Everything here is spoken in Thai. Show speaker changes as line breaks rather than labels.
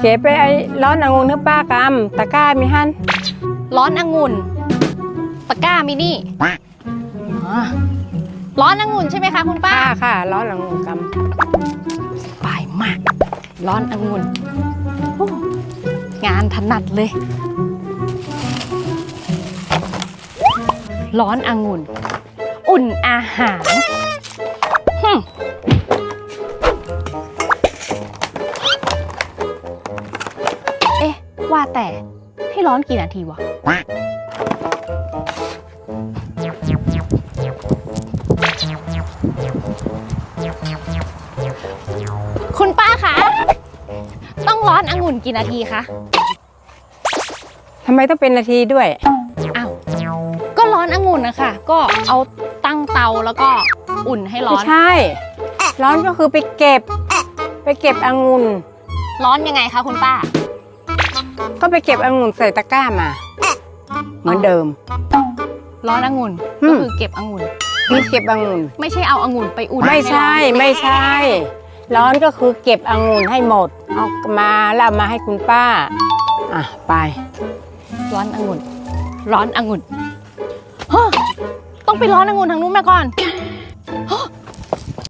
เก๋ไปไอ้ร้อนองุ่นให้ป้ากำตะกร้ามีหัน
ร้อนองุ่น ตะกร้ามินี่อ๋อร้อนองุ่นใช่ไหมคะคุณป้า
ป้าค่ะ ร้อนองุ่นก
สบายมาก ร้อนองุ่นโอ้งานถนัดเลย ร้อนองุ่น อุ่นอาหาร ว่าแต่ให้ร้อนกี่นาทีวะ คุณป้าคะ ต้องร้อนองุ่นกี่นาทีคะำ
ทำไมต้องเป็นนาทีด้วย
อ้าว ก็ร้อนองุ่นนะคะ ก็เอาตั้งเตาแล้วก็อุ่นให้ร้
ไม่
อน
ใช่ ร้อนก็คือไปเก็บ ไปเก็บองุ่น
ร้อนยังไงคะคุณป้า
ก็ไปเก็บองุ่นใส่ตะกร้ามา เหมือนเดิม
ร้อนองุ่น
อื
ก็
ม
คือเก็บองุ่น
นี่เก็บองุ่น
ไม่ใช่เอาองุ่นไปอุ่น
ไม่ใช่
ห้ร้อน
ไม่ใช่ ร้อนก็คือเก็บองุ่นให้หมด เอามาแล้วเอามาให้คุณป้า อะ ไป
ร้อนองุ่น ร้อนองุ่นฮะต้องไปร้อนองุ่นทางนู้นมาก่อน